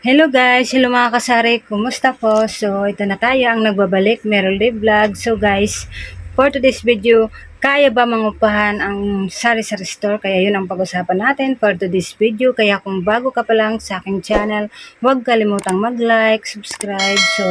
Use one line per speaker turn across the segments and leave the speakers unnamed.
Hello guys, hello mga kasari, kumusta po? So, ito na tayo ang nagbabalik, Meryl Day Vlog. So guys, for today's video, kaya ba mangupahan ang sari-sari store? Kaya yun ang pag-usapan natin for today's video. Kaya kung bago ka pa lang sa aking channel, huwag kalimutang mag-like, subscribe. So,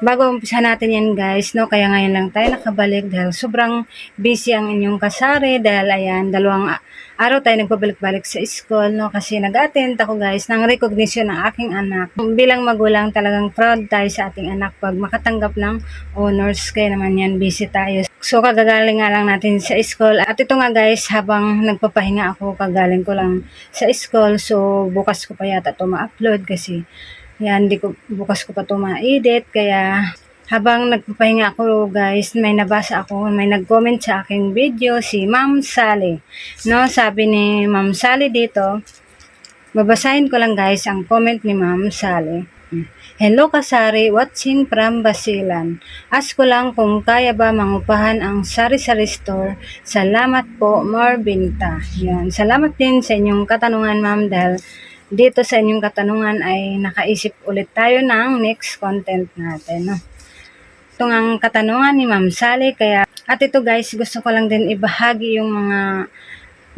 bago umpisa natin yan guys, no? Kaya ngayon lang tayo nakabalik dahil sobrang busy ang inyong kasari dahil ayan, dalawang araw tayo nagbabalik-balik sa school, no? Kasi nag-attend ako guys ng recognition ng aking anak. Bilang magulang talagang proud tayo sa ating anak pag makatanggap ng honors. Kaya naman yan, busy tayo. So kagagaling nga lang natin sa school. At ito nga guys, habang nagpapahinga ako, kagaling ko lang sa school. So bukas ko pa yata ito ma-upload kasi yan, di ko, bukas ko pa ito ma-edit. Kaya habang nagpapahinga ako guys, may nabasa ako, may nag-comment sa aking video si Ma'am Sally. No, sabi ni Ma'am Sally dito, babasahin ko lang guys ang comment ni Ma'am Sally. Hello Kasari, watching from Basilan. Ask ko lang kung kaya ba mangupahan ang sari-sari store. Salamat po, Marbinta. Yan. Salamat din sa inyong katanungan, ma'am, dahil dito sa inyong katanungan ay nakaisip ulit tayo ng next content natin. No? Ito nga ang katanungan ni Ma'am Sally. Kaya, at ito guys, gusto ko lang din ibahagi yung mga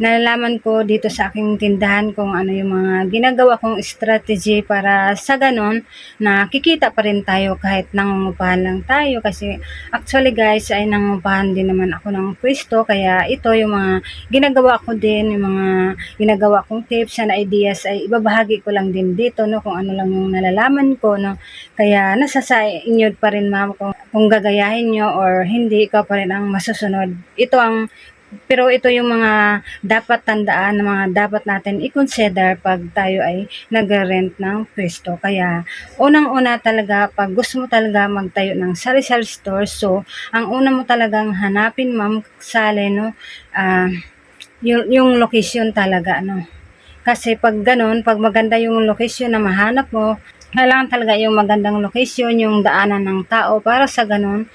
nalalaman ko dito sa aking tindahan kung ano yung mga ginagawa kong strategy para sa ganon na kikita pa rin tayo kahit nangungupahan lang tayo. Kasi actually guys ay nangungupahan din naman ako ng pwesto. Kaya ito yung mga ginagawa ko din yung mga ginagawa kong tips and ideas ay ibabahagi ko lang din dito no kung ano lang yung nalalaman ko no. Kaya nasa sa inyo pa rin ma'am kung, kung gagayahin nyo or hindi ikaw pa rin ang masusunod. Ito ang pero ito yung mga dapat tandaan, mga dapat natin i-consider pag tayo ay nag-rent ng pwesto. Kaya, unang-una talaga, pag gusto mo talaga magtayo ng sari-sari store, so, ang una mo talagang hanapin, ma'am, sali, no, ah, yung, yung location talaga, no. Kasi pag ganun, pag maganda yung location na mahanap mo, kailangan talaga yung magandang location, yung daanan ng tao para sa ganun,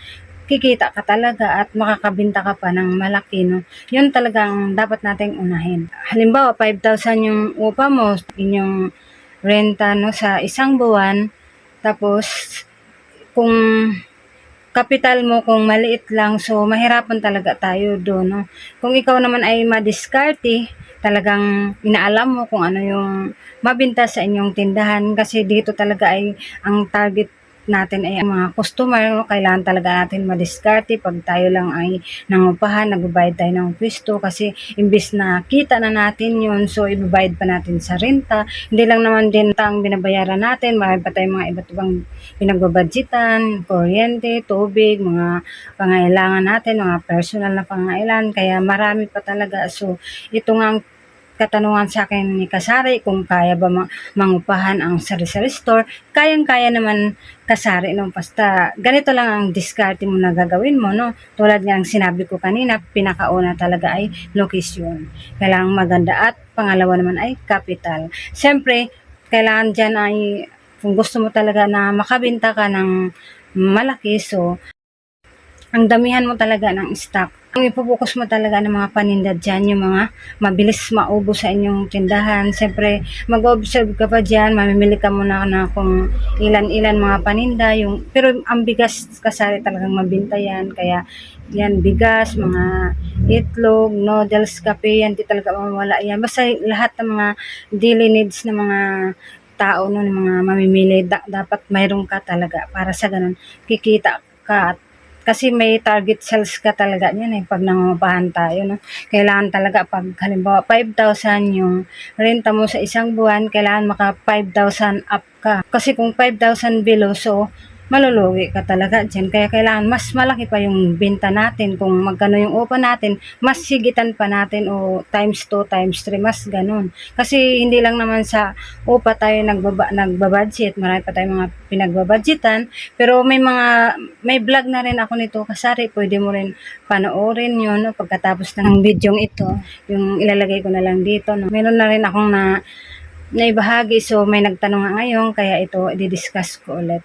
kikita ka talaga at makakabinta ka pa ng malaki, no? Yun talagang dapat nating unahin. Halimbawa, 5,000 yung upa mo, inyong renta, no, sa isang buwan. Tapos, kung kapital mo kung maliit lang, so mahirapan talaga tayo doon, no? Kung ikaw naman ay madiskarte, talagang inaalam mo kung ano yung mabinta sa inyong tindahan kasi dito talaga ay ang target natin ay mga customer, kailangan talaga natin madiskarte. Pag tayo lang ay nangupahan, nagbabayad tayo ng pwesto. Kasi imbis na kita na natin yun, so ibabayad pa natin sa renta. Hindi lang naman din ang binabayaran natin, marami pa tayong mga iba't ibang pinagbabadgetan, kuryente, tubig, mga pangailangan natin, mga personal na pangailangan, kaya marami pa talaga. So, ito nga ang katanungan sa akin ni Kasari kung kaya ba ma- mangupahan ang sari-sari store, kayang-kaya naman Kasari no? Basta ganito lang ang diskarte mo na gagawin mo no? Tulad nga ng sinabi ko kanina pinakauna talaga ay location kailangan maganda at pangalawa naman ay capital Siyempre, kailangan dyan ay kung gusto mo talaga na makabenta ka ng malaki so ang damihan mo talaga ng stock. Ang ipopokus mo talaga ng mga paninda dyan, yung mga mabilis maubo sa inyong tindahan. Siyempre, mag-observe ka pa dyan, mamimili ka muna na kung ilan-ilan mga paninda. Yung, pero ang bigas kasari talagang mabinta yan. Kaya yan, bigas, mga itlog, noodles, kape, yan, di talaga mawala yan. Basta lahat ng mga daily needs ng mga tao no, ng mga mamimili, da- dapat mayroon ka talaga para sa ganun, kikita ka at kasi may target sales ka talaga niyan eh pag nangungupahan tayo no? Kailangan talaga pag halimbawa 5,000 yung renta mo sa isang buwan kailangan maka 5,000 up ka. Kasi kung 5,000 below so malulugi ka talaga dyan. Kaya kailangan mas malaki pa yung benta natin. Kung magkano yung upa natin, mas sigitan pa natin o times 2, times 3, mas ganun. Kasi hindi lang naman sa upa tayo nagbaba, nagbabudget. Marami pa tayong mga pinagbabudgetan. Pero may mga, may vlog na rin ako nito kasari. Pwede mo rin panoorin yun no, pagkatapos ng video ito. Yung ilalagay ko na lang dito. No. Meron na rin akong na naibahagi. So, may nagtanong nga ngayon, kaya ito, i-discuss ko ulit.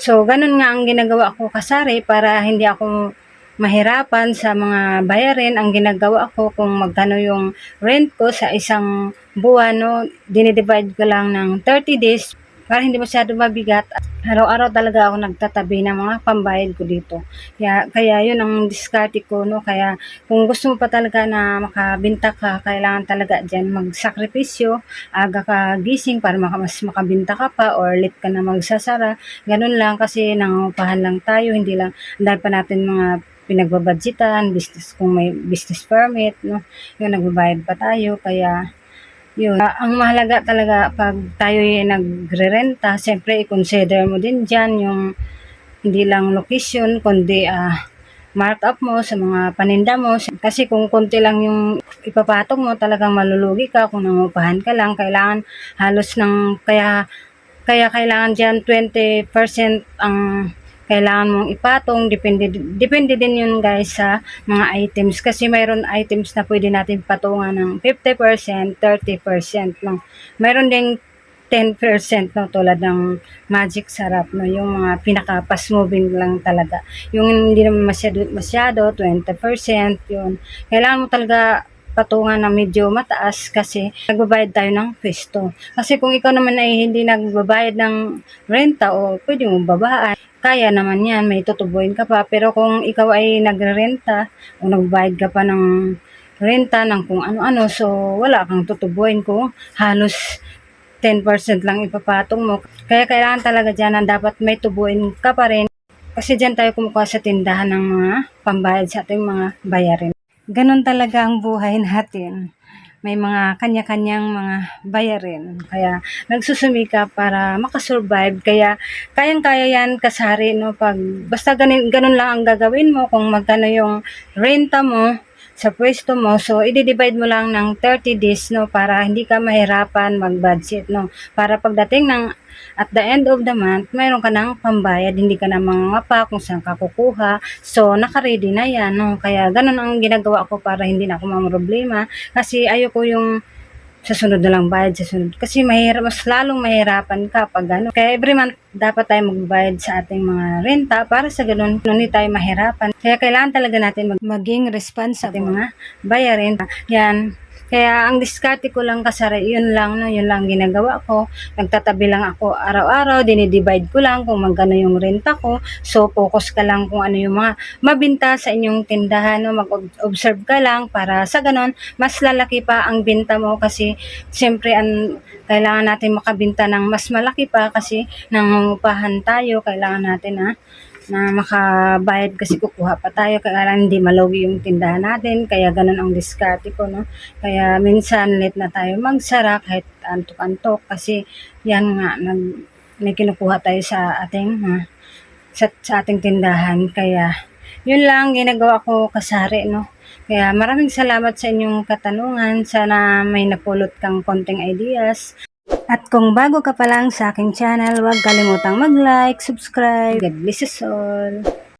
So, ganun nga ang ginagawa ko kasari para hindi ako mahirapan sa mga bayarin. Ang ginagawa ko kung magkano yung rent ko sa isang buwan, no, dinidivide ko lang ng 30 days. para hindi masyado mabigat. Araw-araw talaga ako nagtatabi ng mga pambayad ko dito. Kaya, kaya yun ang diskarte ko, no? Kaya kung gusto mo pa talaga na makabinta ka, kailangan talaga dyan magsakripisyo, aga ka gising para maka, mas makabinta ka pa or late ka na magsasara. Ganun lang kasi nangungupahan lang tayo, hindi lang, ang dami pa natin mga pinagbabudgetan, business, kung may business permit, no? Yun, nagbabayad pa tayo, kaya yun. Ah, ang mahalaga talaga pag tayo ay nagre-renta, siyempre i-consider mo din dyan yung hindi lang location, kundi ah, markup mo sa mga paninda mo. Kasi kung konti lang yung ipapatong mo, talagang malulugi ka kung nangupahan ka lang. Kailangan halos ng, kaya, kaya kailangan dyan 20% ang kailangan mong ipatong. Depende, depende din yun guys sa mga items. Kasi mayroon items na pwede natin patungan ng 50%, 30%. No? Mayroon ding 10% no tulad ng magic sarap no yung mga pinaka fast moving lang talaga yung hindi naman masyado masyado 20% yun kailangan mo talaga patungan na medyo mataas kasi nagbabayad tayo ng pwesto kasi kung ikaw naman ay hindi nagbabayad ng renta o pwede mo babaan kaya naman yan, may tutubuin ka pa. Pero kung ikaw ay nagre-renta o nagbayad ka pa ng renta ng kung ano-ano, so wala kang tutubuin kung halos 10% lang ipapatong mo. Kaya kailangan talaga dyan na dapat may tubuin ka pa rin. Kasi dyan tayo kumukuha sa tindahan ng mga pambayad sa ating mga bayarin. Ganon talaga ang buhay natin. May mga kanya-kanyang mga bayarin. Kaya nagsusumika para makasurvive. Kaya kayang-kaya yan kasari, no? Pag, basta ganin, ganun lang ang gagawin mo kung magkano yung renta mo sa pwesto mo. So, i-divide mo lang ng 30 days, no? Para hindi ka mahirapan mag-budget, no? Para pagdating ng at the end of the month, mayroon ka ng pambayad, hindi ka na mangangapa kung saan ka kukuha. So, naka-ready na yan, no? Kaya, ganun ang ginagawa ko para hindi na ako mamroblema. Kasi, ayoko yung sa sunod na lang bayad sa sunod. Kasi mahirap, mas lalong mahirapan ka pag ano. Kaya every month, dapat tayo magbayad sa ating mga renta para sa ganun, hindi tayo mahirapan. Kaya kailangan talaga natin mag- maging responsible sa ating mga bayarin. Yan. Kaya ang diskarte ko lang kasari, yun lang, no, yun lang ginagawa ko. Nagtatabi lang ako araw-araw, dinidivide ko lang kung magkano yung renta ko. So, focus ka lang kung ano yung mga mabinta sa inyong tindahan, no, mag-observe ka lang para sa ganon, mas lalaki pa ang binta mo kasi siyempre ang kailangan natin makabinta ng mas malaki pa kasi nangungupahan tayo, kailangan natin ha, na makabayad kasi kukuha pa tayo. Kaya hindi malugi yung tindahan natin. Kaya ganun ang diskarte ko no? Kaya minsan late na tayo magsara kahit antok-antok. Kasi yan nga nag, may kinukuha tayo sa ating ha, sa, sa ating tindahan. Kaya yun lang ginagawa ko kasari no? Kaya maraming salamat sa inyong katanungan. Sana may napulot kang konting ideas at kung bago ka pa lang sa aking channel, huwag kalimutang mag-like, subscribe. God bless us all.